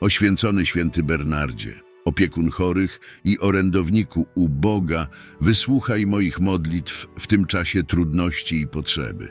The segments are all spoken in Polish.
O święcony święty Bernardzie, opiekun chorych i orędowniku u Boga, wysłuchaj moich modlitw w tym czasie trudności i potrzeby.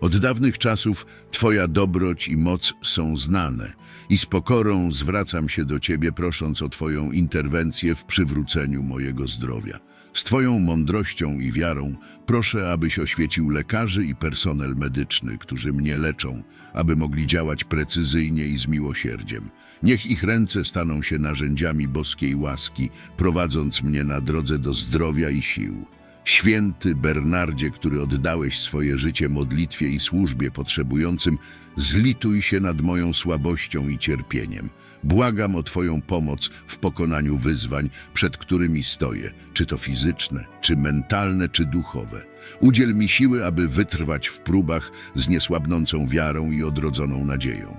Od dawnych czasów Twoja dobroć i moc są znane i z pokorą zwracam się do Ciebie, prosząc o Twoją interwencję w przywróceniu mojego zdrowia. Z Twoją mądrością i wiarą proszę, abyś oświecił lekarzy i personel medyczny, którzy mnie leczą, aby mogli działać precyzyjnie i z miłosierdziem. Niech ich ręce staną się narzędziami boskiej łaski, prowadząc mnie na drodze do zdrowia i sił. Święty Bernardzie, który oddałeś swoje życie modlitwie i służbie potrzebującym, zlituj się nad moją słabością i cierpieniem. Błagam o Twoją pomoc w pokonaniu wyzwań, przed którymi stoję, czy to fizyczne, czy mentalne, czy duchowe. Udziel mi siły, aby wytrwać w próbach z niesłabnącą wiarą i odrodzoną nadzieją.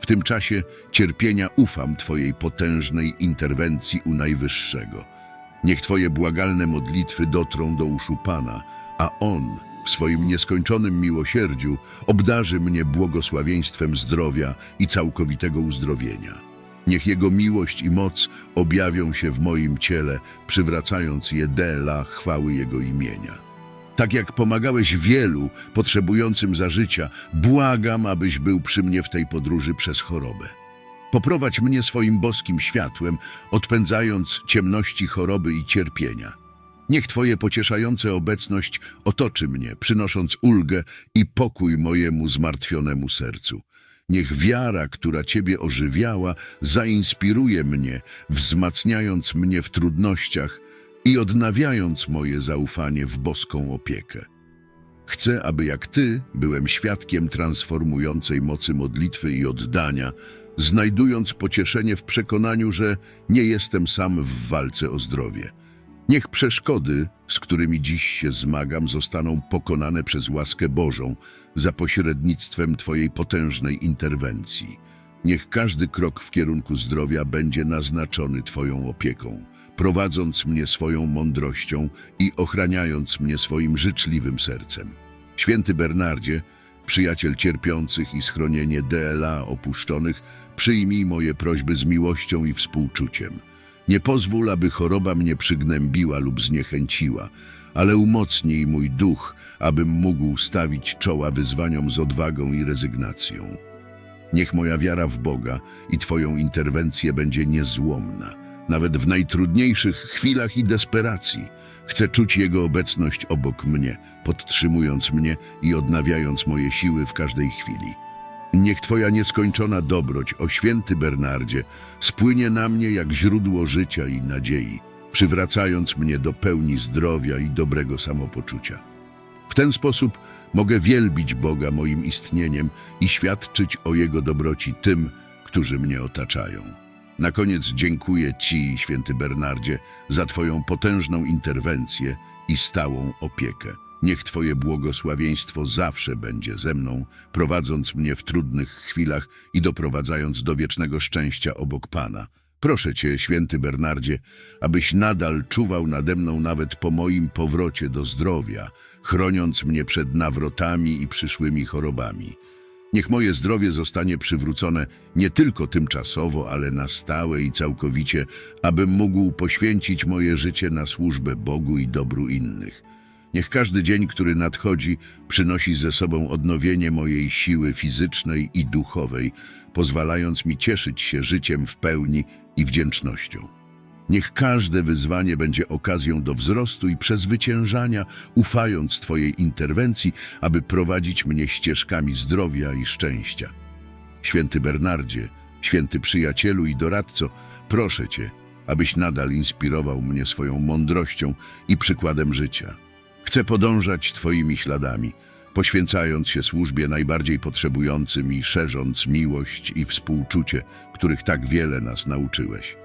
W tym czasie cierpienia ufam Twojej potężnej interwencji u Najwyższego. Niech Twoje błagalne modlitwy dotrą do uszu Pana, a On w swoim nieskończonym miłosierdziu obdarzy mnie błogosławieństwem zdrowia i całkowitego uzdrowienia. Niech Jego miłość i moc objawią się w moim ciele, przywracając je dla chwały Jego imienia. Tak jak pomagałeś wielu potrzebującym za życia, błagam, abyś był przy mnie w tej podróży przez chorobę. Poprowadź mnie swoim boskim światłem, odpędzając ciemności choroby i cierpienia. Niech Twoje pocieszające obecność otoczy mnie, przynosząc ulgę i pokój mojemu zmartwionemu sercu. Niech wiara, która Ciebie ożywiała, zainspiruje mnie, wzmacniając mnie w trudnościach i odnawiając moje zaufanie w boską opiekę. Chcę, aby jak Ty byłem świadkiem transformującej mocy modlitwy i oddania, znajdując pocieszenie w przekonaniu, że nie jestem sam w walce o zdrowie. Niech przeszkody, z którymi dziś się zmagam, zostaną pokonane przez łaskę Bożą za pośrednictwem Twojej potężnej interwencji. Niech każdy krok w kierunku zdrowia będzie naznaczony Twoją opieką, prowadząc mnie swoją mądrością i ochraniając mnie swoim życzliwym sercem. Święty Bernardzie, przyjaciel cierpiących i schronienie DLA opuszczonych, przyjmij moje prośby z miłością i współczuciem. Nie pozwól, aby choroba mnie przygnębiła lub zniechęciła, ale umocnij mój duch, abym mógł stawić czoła wyzwaniom z odwagą i rezygnacją. Niech moja wiara w Boga i Twoją interwencję będzie niezłomna, nawet w najtrudniejszych chwilach i desperacji. Chcę czuć Jego obecność obok mnie, podtrzymując mnie i odnawiając moje siły w każdej chwili. Niech Twoja nieskończona dobroć, o święty Bernardzie, spłynie na mnie jak źródło życia i nadziei, przywracając mnie do pełni zdrowia i dobrego samopoczucia. W ten sposób mogę wielbić Boga moim istnieniem i świadczyć o Jego dobroci tym, którzy mnie otaczają. Na koniec dziękuję Ci, święty Bernardzie, za Twoją potężną interwencję i stałą opiekę. Niech Twoje błogosławieństwo zawsze będzie ze mną, prowadząc mnie w trudnych chwilach i doprowadzając do wiecznego szczęścia obok Pana. Proszę Cię, święty Bernardzie, abyś nadal czuwał nade mną nawet po moim powrocie do zdrowia, chroniąc mnie przed nawrotami i przyszłymi chorobami. Niech moje zdrowie zostanie przywrócone nie tylko tymczasowo, ale na stałe i całkowicie, abym mógł poświęcić moje życie na służbę Bogu i dobru innych. Niech każdy dzień, który nadchodzi, przynosi ze sobą odnowienie mojej siły fizycznej i duchowej, pozwalając mi cieszyć się życiem w pełni i wdzięcznością. Niech każde wyzwanie będzie okazją do wzrostu i przezwyciężania, ufając Twojej interwencji, aby prowadzić mnie ścieżkami zdrowia i szczęścia. Święty Bernardzie, święty przyjacielu i doradco, proszę Cię, abyś nadal inspirował mnie swoją mądrością i przykładem życia. Chcę podążać Twoimi śladami, poświęcając się służbie najbardziej potrzebującym i szerząc miłość i współczucie, których tak wiele nas nauczyłeś.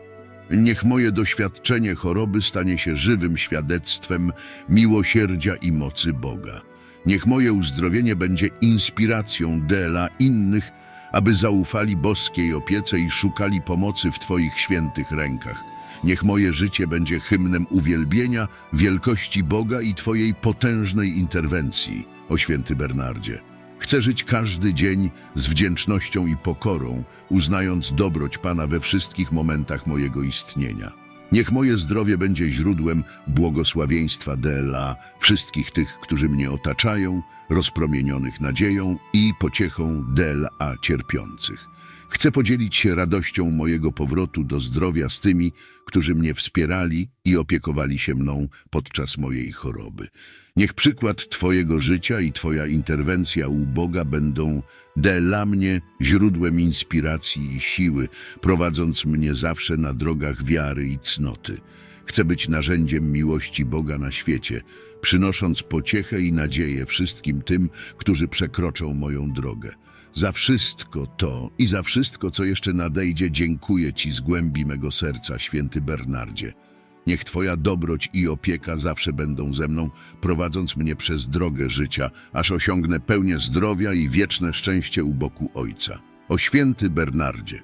Niech moje doświadczenie choroby stanie się żywym świadectwem miłosierdzia i mocy Boga. Niech moje uzdrowienie będzie inspiracją dla innych, aby zaufali boskiej opiece i szukali pomocy w Twoich świętych rękach. Niech moje życie będzie hymnem uwielbienia, wielkości Boga i Twojej potężnej interwencji, o święty Bernardzie. Chcę żyć każdy dzień z wdzięcznością i pokorą, uznając dobroć Pana we wszystkich momentach mojego istnienia. Niech moje zdrowie będzie źródłem błogosławieństwa DLA wszystkich tych, którzy mnie otaczają, rozpromienionych nadzieją i pociechą DLA cierpiących. Chcę podzielić się radością mojego powrotu do zdrowia z tymi, którzy mnie wspierali i opiekowali się mną podczas mojej choroby. Niech przykład Twojego życia i Twoja interwencja u Boga będą dla mnie źródłem inspiracji i siły, prowadząc mnie zawsze na drogach wiary i cnoty. Chcę być narzędziem miłości Boga na świecie, przynosząc pociechę i nadzieję wszystkim tym, którzy przekroczą moją drogę. Za wszystko to i za wszystko, co jeszcze nadejdzie, dziękuję Ci z głębi mego serca, święty Bernardzie. Niech Twoja dobroć i opieka zawsze będą ze mną, prowadząc mnie przez drogę życia, aż osiągnę pełnię zdrowia i wieczne szczęście u boku Ojca. O święty Bernardzie,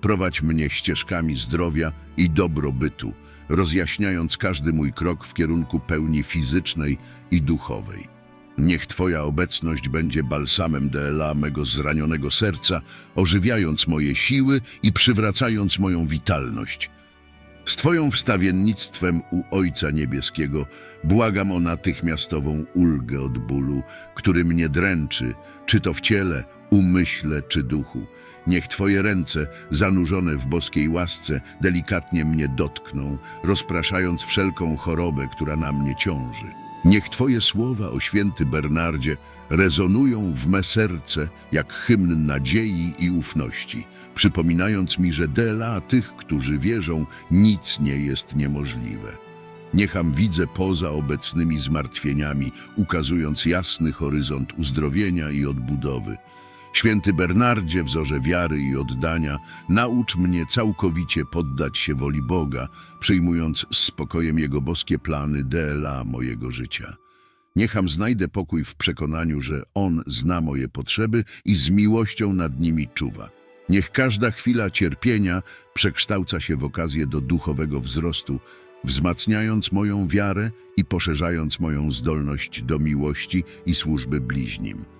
prowadź mnie ścieżkami zdrowia i dobrobytu, rozjaśniając każdy mój krok w kierunku pełni fizycznej i duchowej. Niech Twoja obecność będzie balsamem DLA mego zranionego serca, ożywiając moje siły i przywracając moją witalność. Z Twoją wstawiennictwem u Ojca Niebieskiego błagam o natychmiastową ulgę od bólu, który mnie dręczy, czy to w ciele, umyśle czy duchu. Niech Twoje ręce, zanurzone w boskiej łasce, delikatnie mnie dotkną, rozpraszając wszelką chorobę, która na mnie ciąży. Niech Twoje słowa o święty Bernardzie rezonują w me serce jak hymn nadziei i ufności, przypominając mi, że dla tych, którzy wierzą, nic nie jest niemożliwe. Niecham widzę poza obecnymi zmartwieniami, ukazując jasny horyzont uzdrowienia i odbudowy. Święty Bernardzie, wzorze wiary i oddania, naucz mnie całkowicie poddać się woli Boga, przyjmując z spokojem Jego boskie plany DLA mojego życia. Niecham znajdę pokój w przekonaniu, że On zna moje potrzeby i z miłością nad nimi czuwa. Niech każda chwila cierpienia przekształca się w okazję do duchowego wzrostu, wzmacniając moją wiarę i poszerzając moją zdolność do miłości i służby bliźnim.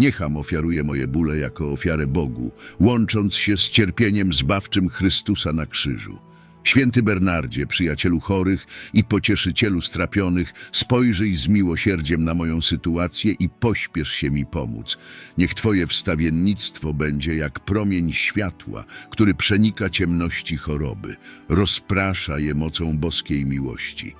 Niecham ofiaruję moje bóle jako ofiarę Bogu, łącząc się z cierpieniem zbawczym Chrystusa na krzyżu. Święty Bernardzie, przyjacielu chorych i pocieszycielu strapionych, spojrzyj z miłosierdziem na moją sytuację i pośpiesz się mi pomóc. Niech Twoje wstawiennictwo będzie jak promień światła, który przenika ciemności choroby, rozprasza je mocą boskiej miłości.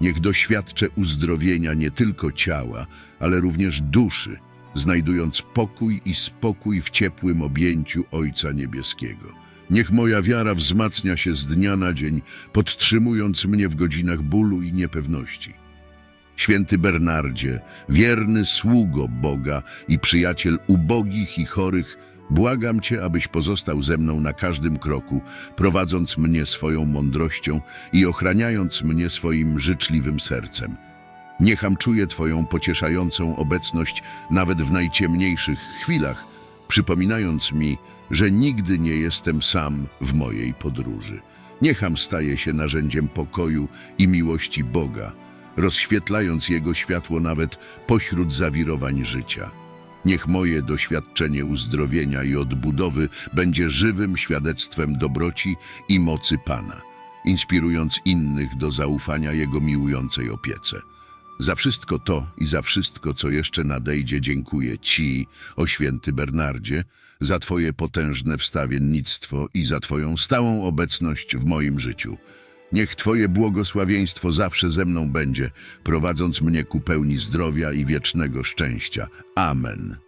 Niech doświadczę uzdrowienia nie tylko ciała, ale również duszy, znajdując pokój i spokój w ciepłym objęciu Ojca Niebieskiego. Niech moja wiara wzmacnia się z dnia na dzień, podtrzymując mnie w godzinach bólu i niepewności. Święty Bernardzie, wierny sługo Boga i przyjaciel ubogich i chorych, błagam Cię, abyś pozostał ze mną na każdym kroku, prowadząc mnie swoją mądrością i ochraniając mnie swoim życzliwym sercem. Niecham czuję Twoją pocieszającą obecność nawet w najciemniejszych chwilach, przypominając mi, że nigdy nie jestem sam w mojej podróży. Niecham staje się narzędziem pokoju i miłości Boga, rozświetlając Jego światło nawet pośród zawirowań życia. Niech moje doświadczenie uzdrowienia i odbudowy będzie żywym świadectwem dobroci i mocy Pana, inspirując innych do zaufania Jego miłującej opiece. Za wszystko to i za wszystko, co jeszcze nadejdzie, dziękuję Ci, o święty Bernardzie, za Twoje potężne wstawiennictwo i za Twoją stałą obecność w moim życiu. Niech Twoje błogosławieństwo zawsze ze mną będzie, prowadząc mnie ku pełni zdrowia i wiecznego szczęścia. Amen.